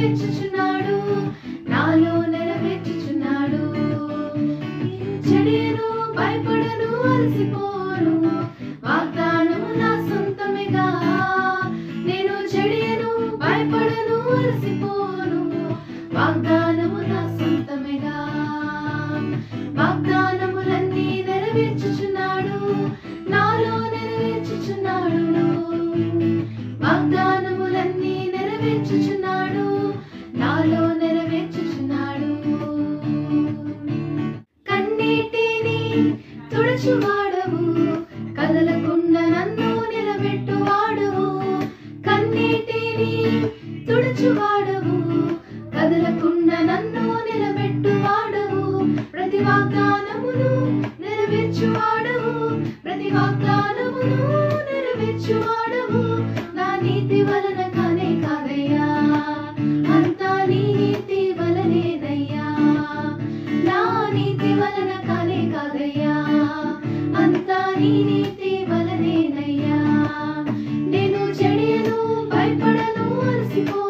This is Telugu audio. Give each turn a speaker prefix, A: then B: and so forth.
A: నెరవేర్చుచున్నాడు. నాలో నెరవేర్చుచున్నాడు. చెడేను భయపడను అలసిపోను. వాగ్దానము నా సొంతమేగా. నేను చెడేను భయపడను అలసిపోను. వాగ్దానము నా సొంతమేగా. వాగ్దానములన్నీ నెరవేర్చుచున్నాడు. నాలో నెరవేర్చుచున్నాడు. వాగ్దానములన్నీ నెరవేర్చుచున్నాడు. తుడుచువాడవు. కదలకుండా నన్ను నిలబెట్టువాడవు. కన్నీటిని తుడుచువాడవు. కదలకుండా నన్ను నిలబెట్టువాడవు. ప్రతి వాగ్దానమును నెరవేర్చువాడవు. ప్రతి వాగ్దానమును నెరవేర్చువాడవు. నా నీతి వలన నేను చెడియను భయపడను అలసిపో